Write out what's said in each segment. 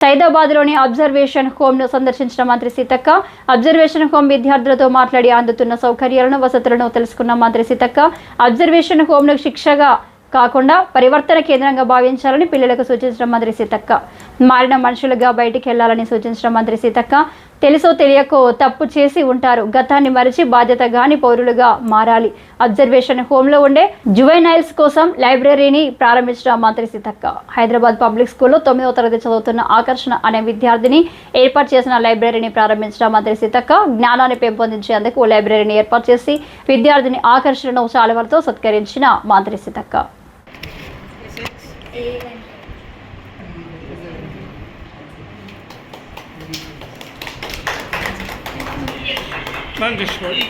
సైదాబాద్లోని observation హోమ్ను సందర్శించిన మంత్రి Seethakka observation home విద్యార్థులతో మాట్లాడి అందుతున్న సౌకర్యాలను వసతులను తెలుసుకున్న మంత్రి సీతక్క అబ్జర్వేషన్ హోమ్ను శిక్షగా కాకుండా పరివర్తన కేంద్రంగా భావించాలని పిల్లలకు సూచించిన మంత్రి సీతక్క. మారిన మనుషులుగా బయటికి వెళ్ళాలని సూచించిన మంత్రి సీతక్క తెలుసో తెలియకో తప్పు చేసి ఉంటారు. గతాన్ని మరిచి బాధ్యత గాని పౌరులుగా మారాలి. అబ్జర్వేషన్ హోమ్లో ఉండే జువైనైల్స్ కోసం లైబ్రరీని ప్రారంభించిన మంత్రి సీతక్క హైదరాబాద్ పబ్లిక్ స్కూల్లో తొమ్మిదవ తరగతి చదువుతున్న ఆకర్షణ అనే విద్యార్థిని ఏర్పాటు చేసిన లైబ్రరీని ప్రారంభించిన మంత్రి సీతక్క జ్ఞానాన్ని పెంపొందించేందుకు లైబ్రరీని ఏర్పాటు చేసి విద్యార్థిని ఆకర్షణను శాలువలతో సత్కరించిన మంత్రి Seethakka. Mandelschmidt.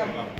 Thank you.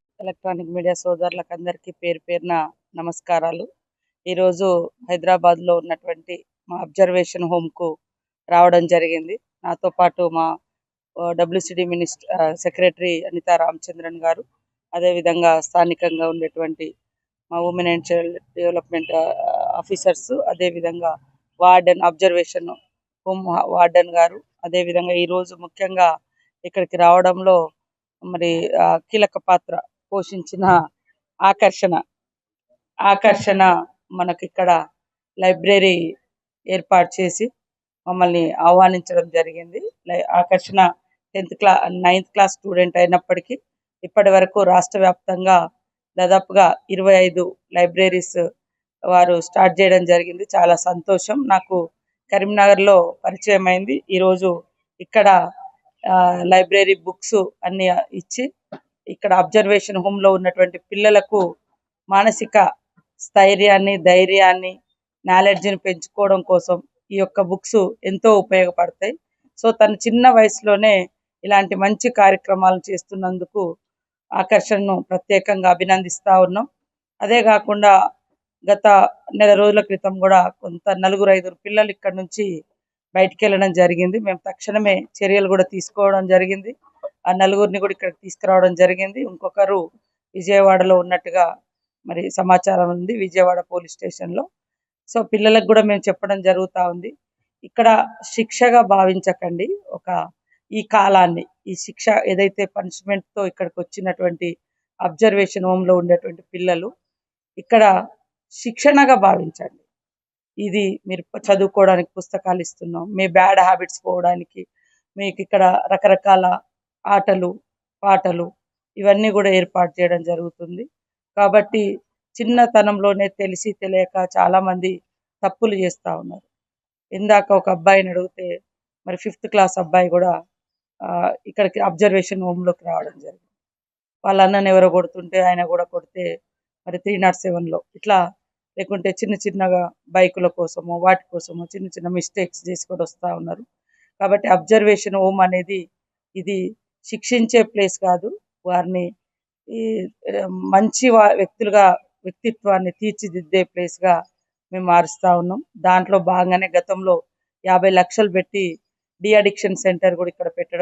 Electronic media సోదరులకు అందరికీ పేరు పేరున నమస్కారాలు. ఈరోజు హైదరాబాద్లో ఉన్నటువంటి మా అబ్జర్వేషన్ హోమ్కు రావడం జరిగింది. నాతో పాటు మా WCD minister secretary Anitha Ramachandran గారు అదేవిధంగా స్థానికంగా ఉండేటువంటి మా women and child development officers అదేవిధంగా వార్డెన్ అబ్జర్వేషన్ హోమ్ వార్డెన్ గారు అదేవిధంగా ఈరోజు ముఖ్యంగా ఇక్కడికి రావడంలో మరి కీలక పాత్ర పోషించిన ఆకర్షణ. ఆకర్షణ మనకి ఇక్కడ లైబ్రరీ ఏర్పాటు చేసి మమ్మల్ని ఆహ్వానించడం జరిగింది. లై- ఆకర్షణ టెన్త్ క్లా నైన్త్ క్లాస్ స్టూడెంట్ అయినప్పటికీ ఇప్పటి వరకు రాష్ట్ర వ్యాప్తంగా దాదాపుగా ఇరవై ఐదు లైబ్రరీస్ వారు స్టార్ట్ చేయడం జరిగింది. చాలా సంతోషం. నాకు కరీంనగర్లో పరిచయం అయింది. ఈరోజు ఇక్కడ లైబ్రరీ బుక్స్ అన్ని ఇచ్చి ఇక్కడ అబ్జర్వేషన్ హోమ్లో ఉన్నటువంటి పిల్లలకు మానసిక స్థైర్యాన్ని ధైర్యాన్ని నాలెడ్జ్ని పెంచుకోవడం కోసం ఈ యొక్క బుక్స్ ఎంతో ఉపయోగపడతాయి. సో తన చిన్న వయసులోనే ఇలాంటి మంచి కార్యక్రమాలు చేస్తున్నందుకు ఆకర్షణను ప్రత్యేకంగా అభినందిస్తా ఉన్నాం. అదే కాకుండా గత నెల రోజుల క్రితం కూడా కొంత నలుగురు ఐదుగురు పిల్లలు ఇక్కడ నుంచి బయటికి వెళ్ళడం జరిగింది. మేము తక్షణమే చర్యలు కూడా తీసుకోవడం జరిగింది. ఆ నలుగురిని కూడా ఇక్కడ తీసుకురావడం జరిగింది. ఇంకొకరు విజయవాడలో ఉన్నట్టుగా మరి సమాచారం ఉంది. విజయవాడ పోలీస్ స్టేషన్లో. సో పిల్లలకు కూడా మేము చెప్పడం జరుగుతా ఉంది. ఇక్కడ శిక్షగా భావించకండి. ఒక ఈ కాలాన్ని ఈ శిక్ష ఏదైతే పనిష్మెంట్తో ఇక్కడికి వచ్చినటువంటి అబ్జర్వేషన్ హోమ్లో ఉండేటువంటి పిల్లలు ఇక్కడ శిక్షణగా భావించండి. ఇది మీరు చదువుకోవడానికి పుస్తకాలు ఇస్తున్నాం. మీ బ్యాడ్ హ్యాబిట్స్ పోవడానికి మీకు ఇక్కడ రకరకాల ఆటలు పాటలు ఇవన్నీ కూడా ఏర్పాటు చేయడం జరుగుతుంది. కాబట్టి చిన్నతనంలోనే తెలిసి తెలియక చాలా మంది తప్పులు చేస్తా ఉన్నారు. ఇందాక ఒక అబ్బాయిని అడిగితే మరి ఫిఫ్త్ క్లాస్ అబ్బాయి కూడా ఇక్కడికి అబ్జర్వేషన్ హోమ్లోకి రావడం జరిగింది. వాళ్ళ అన్నని ఎవరో కొడుతుంటే ఆయన కూడా కొడితే మరి త్రీ నాట్ సెవెన్లో ఇట్లా లేకుంటే చిన్న చిన్నగా బైకుల కోసమో వాటి కోసమో చిన్న చిన్న మిస్టేక్స్ చేసి కూడా వస్తూ ఉన్నారు. కాబట్టి అబ్జర్వేషన్ హోమ్ అనేది ఇది శిక్షించే ప్లేస్ కాదు. వారిని ఈ మంచి వ్యక్తులుగా వ్యక్తిత్వాన్ని తీర్చిదిద్దే ప్లేస్గా మేము మారుస్తా ఉన్నాం. దాంట్లో భాగంగానే గతంలో యాభై లక్షలు పెట్టి డి అడిక్షన్ సెంటర్ కూడా ఇక్కడ పెట్టడం